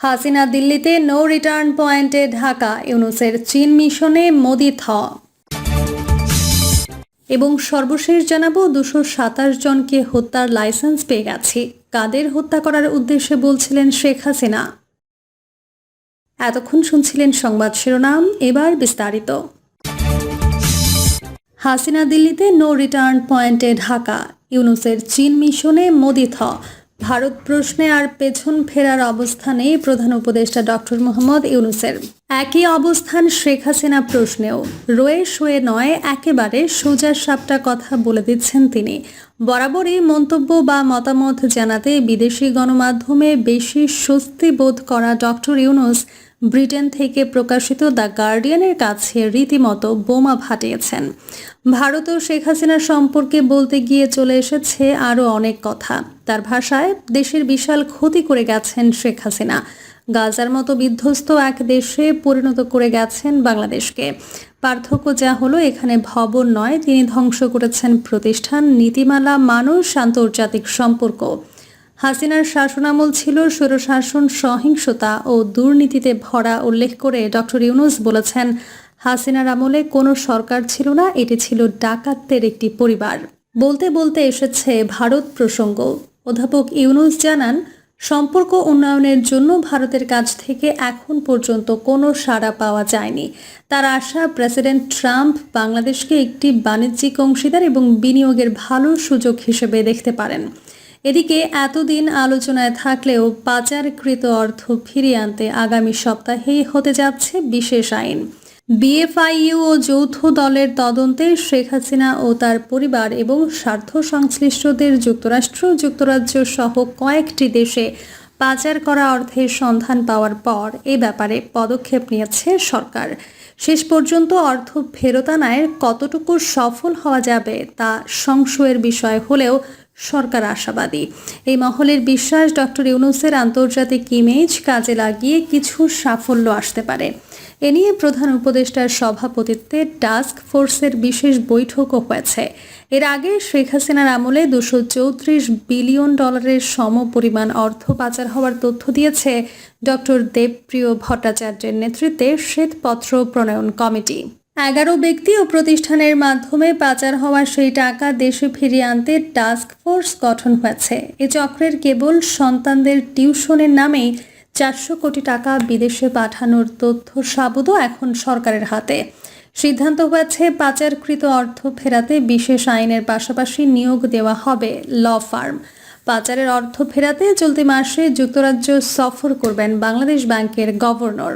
হাসিনা দিল্লিতে no return পয়েন্টে ঢাকা, ইউনুসের চীন মিশনে মোদি থ। এবং সর্বশেষ জানাব, দুশো সাতাশ জনকে হত্যার লাইসেন্স পেয়ে গেছি। কাদের হত্যা করার উদ্দেশ্যে বলছিলেন শেখ হাসিনা। এতক্ষণ শুনছিলেন সংবাদ শিরোনাম, এবার বিস্তারিত। হাসিনা দিল্লিতে নো রিটার্ন পয়েন্টে ঢাকা, ইউনুসের চীন মিশনে মোদি থ। ভারত প্রশ্নে আর পেছন ফেরার অবস্থানে প্রধান উপদেষ্টা ডক্টর মোহাম্মদ ইউনুসের। একই অবস্থান শেখ হাসিনা প্রশ্নেও। রয়ে শুয়ে নয়, একেবারে সোজা সাপটা কথা বলে দিচ্ছেন তিনি। বরাবরই মন্তব্য বা মতামত জানাতে বিদেশি গণমাধ্যমে বেশি স্বস্তি বোধ করা ডক্টর ইউনুস ব্রিটেন থেকে প্রকাশিত দ্য গার্ডিয়ানের কাছে রীতিমতো বোমা ফাটিয়েছেন। ভারত ও শেখ হাসিনা সম্পর্কে বলতে গিয়ে চলে এসেছে আরও অনেক কথা। তার ভাষায়, দেশের বিশাল ক্ষতি করে গেছেন শেখ হাসিনা। গাজার মতো বিধ্বস্ত এক দেশে পরিণত করে গেছেন বাংলাদেশকে। পার্থক্য যা হলো, এখানে ভবন নয়, তিনি ধ্বংস করেছেন প্রতিষ্ঠান, নীতিমালা, মানুষ, আন্তর্জাতিক সম্পর্ক। হাসিনার শাসনামল ছিল স্বৈরশাসন, সহিংসতা ও দুর্নীতিতে ভরা উল্লেখ করে ডক্টর ইউনুস বলেছেন, হাসিনার আমলে কোনো সরকার ছিল না, এটি ছিল ডাকাতদের একটি পরিবার। বলতে বলতে এসেছে ভারত প্রসঙ্গ। অধ্যাপক ইউনুস জানান, সম্পর্ক উন্নয়নের জন্য ভারতের কাছ থেকে এখন পর্যন্ত কোনো সাড়া পাওয়া যায়নি। তার আশা, প্রেসিডেন্ট ট্রাম্প বাংলাদেশকে একটি বাণিজ্যিক অংশীদার এবং বিনিয়োগের ভালো সুযোগ হিসেবে দেখতে পারেন। এদিকে এতদিন আলোচনায় থাকলেও পাচারকৃত অর্থ ফিরিয়ে আনতে আগামী সপ্তাহেই হতে যাচ্ছে বিশেষ আইন। বিএফআইইউ ও যৌথ দলের তদন্তে শেখ হাসিনা ও তার পরিবার এবং স্বার্থ সংশ্লিষ্টদের যুক্তরাষ্ট্র, যুক্তরাজ্য সহ কয়েকটি দেশে পাচার করা অর্থের সন্ধান পাওয়ার পর এ ব্যাপারে পদক্ষেপ নিয়েছে সরকার। শেষ পর্যন্ত অর্থ ফেরত আনায় কতটুকু সফল হওয়া যাবে তা সংশয়ের বিষয় হলেও সরকার আশাবাদী। এই মহলের বিশ্বাস ডক্টর ইউনুসের আন্তর্জাতিক ইমেজ কাজে লাগিয়ে কিছু সাফল্য আসতে পারে। এ নিয়ে প্রধান উপদেষ্টার সভাপতিত্বে টাস্ক ফোর্সের বিশেষ বৈঠকও হয়েছে। এর আগে শেখ হাসিনার আমলে দুশো চৌত্রিশ বিলিয়ন ডলারের সম পরিমাণ অর্থ পাচার হওয়ার তথ্য দিয়েছে ডক্টর দেবপ্রিয় ভট্টাচার্যের নেতৃত্বে শ্বেতপত্র প্রণয়ন কমিটি। এগারো ব্যক্তি ও প্রতিষ্ঠানের মাধ্যমে পাচার হওয়া সেই টাকা দেশে ফিরিয়ে আনতে টাস্ক ফোর্স গঠন হয়েছে। এ চক্রের কেবল সন্তানদের টিউশনের নামে চারশো কোটি টাকা বিদেশে পাঠানোর তথ্য সাবুদও এখন সরকারের হাতে। সিদ্ধান্ত হয়েছে পাচারকৃত অর্থ ফেরাতে বিশেষ আইনের পাশাপাশি নিয়োগ দেওয়া হবে ল ফার্ম। পাচারের অর্থ ফেরাতে চলতি মাসে যুক্তরাজ্য সফর করবেন বাংলাদেশ ব্যাংকের গভর্নর।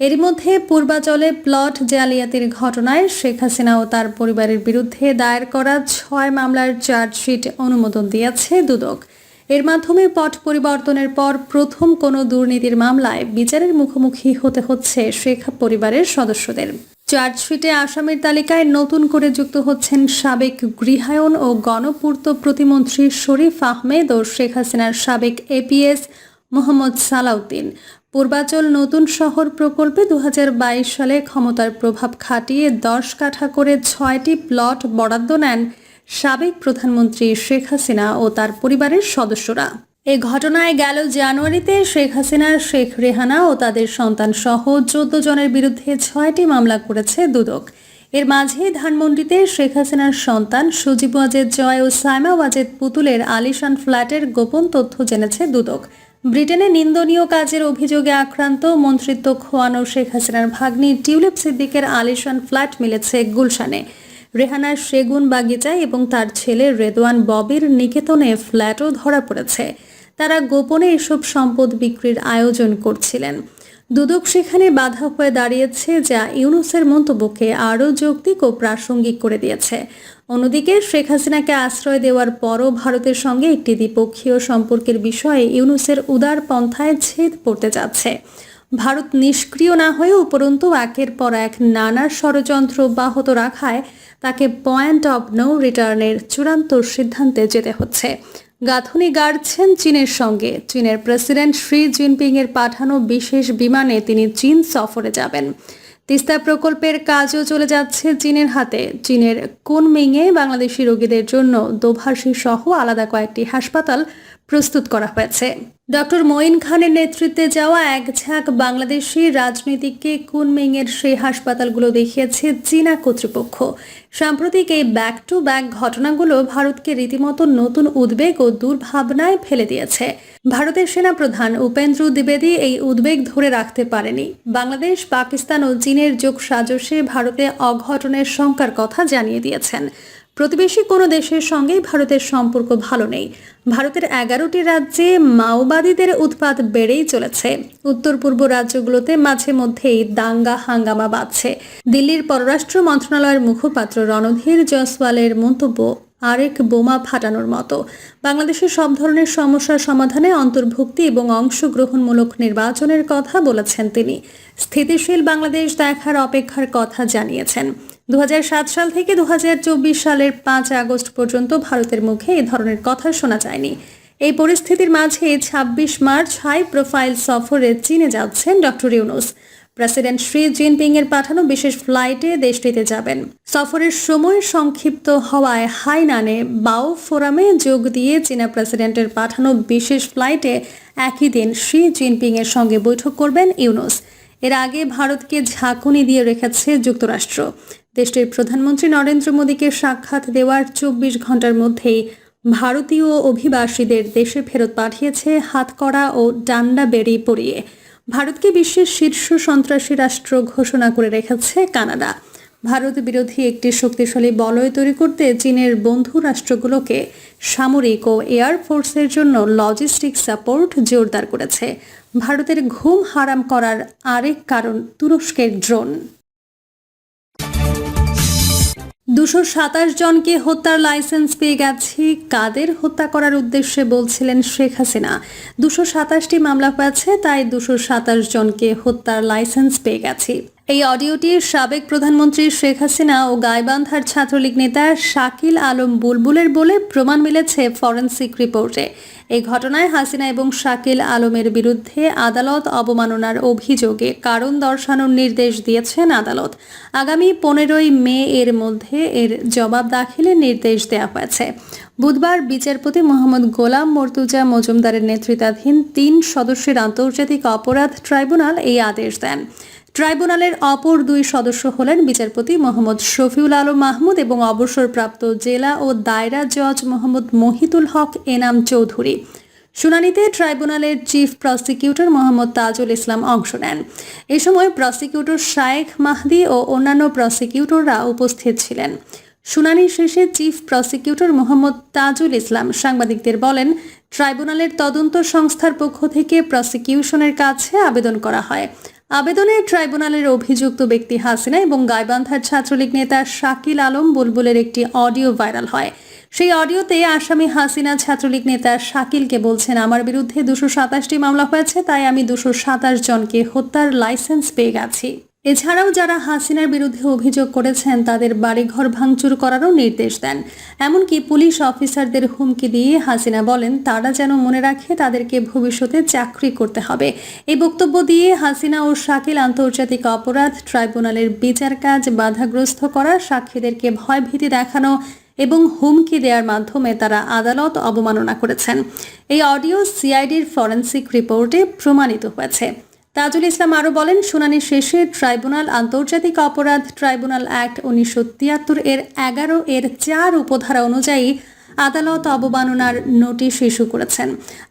এরই মধ্যে পূর্বাচলে প্লট জালিয়াতির ঘটনায় শেখ হাসিনা ও তার পরিবারের বিরুদ্ধে দায়ের করা ছয় মামলার চার্জশিট অনুমোদন দিয়েছে দুদক। এর মাধ্যমে পট পরিবর্তনের পর প্রথম কোনো দুর্নীতির মামলায় বিচারের মুখোমুখি হতে হচ্ছে শেখ পরিবারের সদস্যদের। চার্জশিটে আসামের তালিকায় নতুন করে যুক্ত হচ্ছেন সাবেক গৃহায়ন ও গণপূর্ত প্রতিমন্ত্রী শরীফ আহমেদ ও শেখ হাসিনার সাবেক এপিএস মোহাম্মদ সালাউদ্দিন। পূর্বাচল নতুন শহর প্রকল্পে দু হাজার বাইশ সালে ক্ষমতার প্রভাব খাটিয়ে দশ কাঠা করে ছয়টি প্লট বরাদ্দ নেন সাবেক প্রধানমন্ত্রী শেখ হাসিনা ও তার পরিবারের সদস্যরা। এ ঘটনায় গেল জানুয়ারিতে শেখ হাসিনা, শেখ রেহানা ও তাদের সন্তান সহ চোদ্দ জনের বিরুদ্ধে ছয়টি মামলা করেছে দুদক। এর মাঝে ধানমন্ডিতে শেখ হাসিনার সন্তান সুজিব ওয়াজেদ জয় ও সাইমা ওয়াজেদ পুতুলের আলিশান ফ্ল্যাটের গোপন তথ্য জেনেছে দুদক। ব্রিটেনে নিন্দনীয় কাজের অভিযোগে আক্রান্ত মন্ত্রিত্ব খোয়ানো শেখ হাসিনার ভাগ্নি টিউলিপ সিদ্দিকের আলিশান ফ্ল্যাট মিলেছে গুলশানে। রেহানার সেগুন বাগিচায় এবং তার ছেলে রেদওয়ান ববির নিকেতনে ফ্ল্যাটও ধরা পড়েছে। তারা গোপনে এসব সম্পদ বিক্রির আয়োজন করছিলেন। দুদক সেখানে বাধা হয়ে দাঁড়িয়েছে যা ইউনুসের মন্তব্যকে আরও যৌক্তিক ও প্রাসঙ্গিক করে দিয়েছে। অন্যদিকে শেখ হাসিনাকে আশ্রয় দেওয়ার পরও ভারতের সঙ্গে একটি দ্বিপক্ষীয় সম্পর্কের বিষয়ে ইউনুসের উদার পন্থায় ছেদ পড়তে যাচ্ছে। ভারত নিষ্ক্রিয় না হয়ে উপরন্তু একের পর এক নানা ষড়যন্ত্র অব্যাহত রাখায় তাকে পয়েন্ট অব নো রিটার্নের চূড়ান্ত সিদ্ধান্তে যেতে হচ্ছে। গাঁথনি গাড়ছেন চীনের সঙ্গে। চীনের প্রেসিডেন্ট শি জিনপিং এর পাঠানো বিশেষ বিমানে তিনি চীন সফরে যাবেন। তিস্তা প্রকল্পের কাজও চলে যাচ্ছে চীনের হাতে। চীনের কুনমিংয়ে বাংলাদেশি রোগীদের জন্য দোভাষী সহ আলাদা কয়েকটি হাসপাতাল প্রস্তুত করা হয়েছে। ডক্টর মঈন খানের নেতৃত্বে যাওয়া এক ঝাঁক বাংলাদেশি রাজনীতিককে কুনমিংয়ের সেই হাসপাতালগুলো দেখিয়েছে চীনা কর্তৃপক্ষ। সাম্প্রতিক এই ব্যাক টু ব্যাক ঘটনাগুলো ভারতকে রীতিমতো নতুন উদ্বেগ ও দুর্ভাবনায় ফেলে দিয়েছে। ভারতের সেনাপ্রধান উপেন্দ্র দ্বিবেদী এই উদ্বেগ ধরে রাখতে পারেনি। বাংলাদেশ, পাকিস্তান ও চীনের যোগ সাজসে ভারতে অঘটনের শঙ্কার কথা জানিয়ে দিয়েছেন। প্রতিবেশী কোনো দেশের সঙ্গেই ভারতের সম্পর্ক ভালো নেই। ভারতের এগারোটি রাজ্যে মাওবাদীদের উৎপাত বেড়েই চলেছে। উত্তর পূর্ব রাজ্যগুলোতে মাঝে মধ্যেই দাঙ্গা হাঙ্গামা বাড়ছে। দিল্লির পররাষ্ট্র মন্ত্রণালয়ের মুখপাত্র রণধীর জয়সওয়ালের মন্তব্য আরেক বোমা ফাটানোর মতো। বাংলাদেশের সব ধরনের সমস্যার সমাধানে অন্তর্ভুক্তি এবং অংশগ্রহণমূলক নির্বাচনের কথা বলেছেন তিনি। স্থিতিশীল বাংলাদেশ দেখার অপেক্ষার কথা জানিয়েছেন। দু হাজার সাত সাল থেকে দু হাজার চব্বিশ সালের পাঁচ আগস্ট পর্যন্ত ভারতের মুখে এ ধরনের কথা শোনা যায়নি। এই পরিস্থিতির মাঝে ২৬ মার্চ হাই প্রোফাইল সফরে চীনে যাচ্ছেন doctor Yunus. President Xi Jinping এর পাঠানো বিশেষ ফ্লাইটে দেশটিতে যাবেন। সফরের সময় সংক্ষিপ্ত হওয়ায় হাইনানে বাও ফোরামে যোগ দিয়ে চীনা প্রেসিডেন্টের পাঠানো বিশেষ ফ্লাইটে একই দিন শি জিনপিং এর সঙ্গে বৈঠক করবেন ইউনুস। এর আগে ভারতকে ঝাঁকুনি দিয়ে রেখেছে যুক্তরাষ্ট্র। দেশটির প্রধানমন্ত্রী নরেন্দ্র মোদীকে সাক্ষাৎ দেওয়ার চব্বিশ ঘণ্টার মধ্যেই ভারতীয় অভিবাসীদের দেশে ফেরত পাঠিয়েছে হাতকড়া ও ডান্ডা বেরি পরিয়ে। ভারতকে বিশ্বের শীর্ষ সন্ত্রাসী রাষ্ট্র ঘোষণা করে রেখেছে কানাডা। ভারত বিরোধী একটি শক্তিশালী বলয় তৈরি করতে চীনের বন্ধু রাষ্ট্রগুলোকে সামরিক ও এয়ার ফোর্সের জন্য লজিস্টিক সাপোর্ট জোরদার করেছে। ভারতের ঘুম হারাম করার আরেক কারণ তুরস্কের ড্রোন। দুশো সাতাশ জনকে হত্যার লাইসেন্স পেয়ে গেছি। কাদের হত্যা করার উদ্দেশ্যে বলছিলেন শেখ হাসিনা? দুশো সাতাশটি মামলা পেয়েছে তাই দুশো সাতাশ জনকে হত্যার লাইসেন্স পেয়ে গেছি। এই অডিওটি সাবেক প্রধানমন্ত্রী শেখ হাসিনা ও গাইবান্ধার ছাত্রলীগ নেতা শাকিল আলম বুলবুলের বলে প্রমাণ মিলেছে ফরেন্সিক রিপোর্টে। এই ঘটনায় হাসিনা এবং শাকিল আলমের বিরুদ্ধে আদালত অবমাননার অভিযোগে কারণ দর্শানোর নির্দেশ দিয়েছেন আদালত। আগামী পনেরোই মে এর মধ্যে এর জবাব দাখিলের নির্দেশ দেওয়া হয়েছে। বুধবার বিচারপতি মোহাম্মদ গোলাম মর্তুজা মজুমদারের নেতৃত্বাধীন তিন সদস্যের আন্তর্জাতিক অপরাধ ট্রাইব্যুনাল এই আদেশ দেন। ট্রাইব্যুনালের অপর দুই সদস্য হলেন বিচারপতি মোহাম্মদ শফিউল আলম মাহমুদ এবং অবসরপ্রাপ্ত জেলা ও দায়রা জজ মোহাম্মদ মহিতুল হক এনাম চৌধুরী। শুনানিতে ট্রাইব্যুনালের চিফ প্রসিকিউটর মোহাম্মদ তাজুল ইসলাম অংশ নেন। এ সময় প্রসিকিউটর শায়েখ মাহদি ও অন্যান্য প্রসিকিউটররা উপস্থিত ছিলেন। শুনানি শেষে চিফ প্রসিকিউটর মোহাম্মদ তাজুল ইসলাম সাংবাদিকদের বলেন, ট্রাইব্যুনালের তদন্ত সংস্থার পক্ষ থেকে প্রসিকিউশনের কাছে আবেদন করা হয়। আবেদনে ট্রাইব্যুনালের অভিযুক্ত ব্যক্তি হাসিনা এবং গাইবান্ধার ছাত্রলীগ নেতা শাকিল আলম বুলবুলের একটি অডিও ভাইরাল হয়। সেই অডিওতে আসামি হাসিনা ছাত্রলীগ নেতা শাকিলকে বলছেন, আমার বিরুদ্ধে দুশো সাতাশটি মামলা হয়েছে, তাই আমি দুশো সাতাশ জনকে হত্যার লাইসেন্স পেয়ে গেছি। এছাড়াও যারা হাসিনার বিরুদ্ধে অভিযোগ করেছেন, তাদের বাড়িঘর ভাঙচুর করারও নির্দেশ দেন। এমনকি পুলিশ অফিসারদের হুমকি দিয়ে হাসিনা বলেন, তারা যেন মনে রাখে তাদেরকে ভবিষ্যতে চাকরি করতে হবে। এই বক্তব্য দিয়ে হাসিনা ও শাকিল আন্তর্জাতিক অপরাধ ট্রাইব্যুনালের বিচার কাজ বাধাগ্রস্ত করা সাক্ষীদেরকে ভয়ভীতি দেখানো এবং হুমকি দেওয়ার মাধ্যমে তারা আদালত অবমাননা করেছেন। এই অডিও সিআইডির ফরেন্সিক রিপোর্টে প্রমাণিত হয়েছে। তাজুল ইসলাম আরও বলেন, শুনানি শেষে ট্রাইব্যুনাল, আন্তর্জাতিক অপরাধ ট্রাইব্যুনাল অ্যাক্ট উনিশশো তিয়াত্তর এর এগারো এর চার উপধারা অনুযায়ী আদালত অবমাননার নোটিশ ইস্যু করেছেন।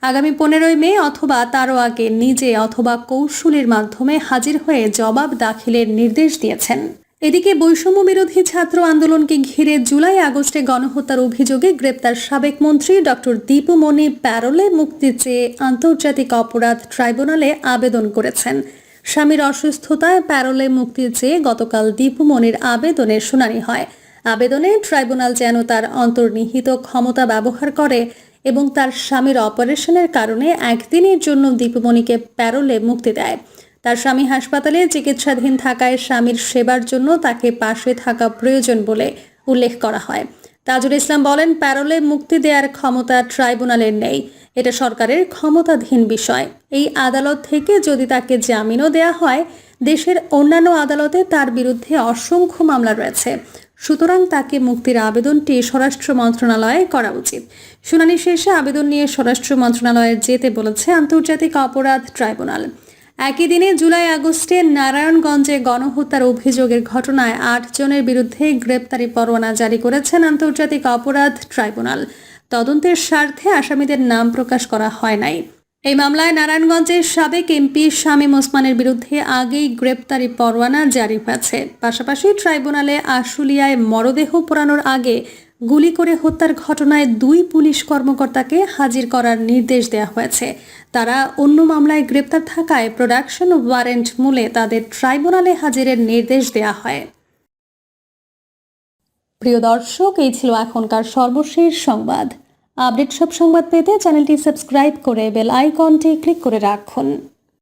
আগামী পনেরোই মে অথবা তারও আগে নিজে অথবা কৌশলের মাধ্যমে হাজির হয়ে জবাব দাখিলের নির্দেশ দিয়েছেন। এদিকে বৈষম্য বিরোধী ছাত্র আন্দোলনকে ঘিরে জুলাই আগস্টে গণহত্যার অভিযোগে গ্রেপ্তার সাবেক মন্ত্রী ডক্টর দীপুমণি প্যারোলে মুক্তি চেয়ে আন্তর্জাতিক অপরাধ ট্রাইব্যুনালে আবেদন করেছেন। স্বামীর অসুস্থতায় প্যারোলে মুক্তি চেয়ে গতকাল দীপুমণির আবেদনের শুনানি হয়। আবেদনে ট্রাইব্যুনাল যেন তার অন্তর্নিহিত ক্ষমতা ব্যবহার করে এবং তার স্বামীর অপারেশনের কারণে একদিনের জন্য দীপুমণিকে প্যারোলে মুক্তি দেয়। তার স্বামী হাসপাতালে চিকিৎসাধীন থাকায় স্বামীর সেবার জন্য তাকে পাশে থাকা প্রয়োজন বলে উল্লেখ করা হয়। তাজুল ইসলাম বলেন, প্যারোলে মুক্তি দেওয়ার ক্ষমতা ট্রাইব্যুনালের নেই। এটা সরকারের ক্ষমতাধীন বিষয়। এই আদালত থেকে যদি তাকে জামিনও দেয়া হয়, দেশের অন্যান্য আদালতে তার বিরুদ্ধে অসংখ্য মামলা রয়েছে। সুতরাং তাকে মুক্তির আবেদনটি স্বরাষ্ট্র মন্ত্রণালয়ে করা উচিত। শুনানি শেষে আবেদন নিয়ে স্বরাষ্ট্র মন্ত্রণালয়ে যেতে বলেছে আন্তর্জাতিক অপরাধ ট্রাইব্যুনাল। একই দিনে জুলাই আগস্টে নারায়ণগঞ্জে গণহত্যার অভিযোগের ঘটনায় আট জনের বিরুদ্ধে গ্রেপ্তারি পরোয়ানা জারি করেছেন আন্তর্জাতিক অপরাধ ট্রাইব্যুনাল। তদন্তের স্বার্থে আসামিদের নাম প্রকাশ করা হয় নাই। এই মামলায় নারায়ণগঞ্জের সাবেক এমপি শামীম ওসমানের বিরুদ্ধে আগেই গ্রেপ্তারি পরোয়ানা জারি হয়েছে। পাশাপাশি ট্রাইব্যুনালে আশুলিয়ায় মরদেহ পোড়ানোর আগে গুলি করে হত্যার ঘটনায় দুই পুলিশ কর্মকর্তাকে হাজির করার নির্দেশ দেওয়া হয়েছে। তারা অন্য মামলায় গ্রেপ্তার থাকায় প্রোডাকশন ওয়ারেন্ট মূলে তাদের ট্রাইব্যুনালে হাজিরের নির্দেশ দেওয়া হয়। প্রিয় দর্শক, এই ছিল এখনকার সর্বশেষ সংবাদ। আপডেট সব সংবাদ পেতে চ্যানেলটি সাবস্ক্রাইব করে বেল আইকনটি ক্লিক করে রাখুন।